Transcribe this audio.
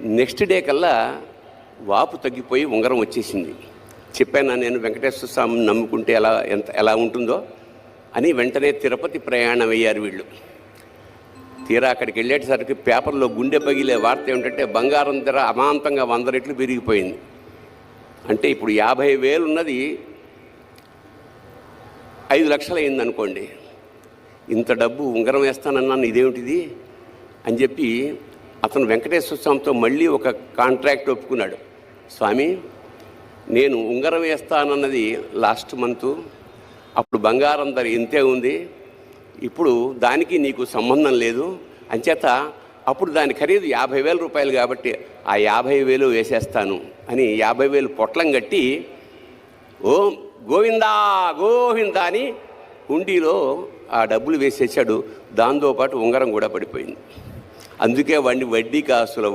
Next day కల్లా వాపు తగ్గిపోయి ఉంగరం వచ్చేసింది. చెప్పాను నేను వెంకటేశ్వర స్వామిని నమ్ముకుంటే ఎలా ఎంత ఎలా ఉంటుందో? అని వెంటనే తిరుపతి ప్రయాణం అయ్యారు వీళ్ళు. తీరా అక్కడికి వెళ్ళేటసరికి పేపర్లో గుండె పగిలే వార్త ఏమిటంటే బంగారం ధర అమాంతంగా వంద రెట్లు పెరిగిపోయింది. అంటే ఇప్పుడు యాభై వేలు ఉన్నది ఐదు లక్షలు అయింది అనుకోండి ఇంత డబ్బు ఉంగరం వేస్తానన్నాను ఇదేమిటిది? అని చెప్పి అతను వెంకటేశ్వర స్వామితో మళ్ళీ ఒక కాంట్రాక్ట్ ఒప్పుకున్నాడు. స్వామి నేను ఉంగరం వేస్తానన్నది లాస్ట్ మంత్. అప్పుడు బంగారం ధర ఇంతే ఉంది. ఇప్పుడు దానికి నీకు సంబంధం లేదు. అంచేత అప్పుడు దాని ఖరీదు యాభై వేల రూపాయలు కాబట్టి ఆ యాభై వేలు వేసేస్తాను అని యాభై వేలు పొట్లం కట్టి ఓం గోవిందా గోవిందా అని హుండీలో ఆ డబ్బులు వేసేసాడు. దాంతోపాటు ఉంగరం కూడా పడిపోయింది. అందుకే వాడిని వడ్డీ కాసుల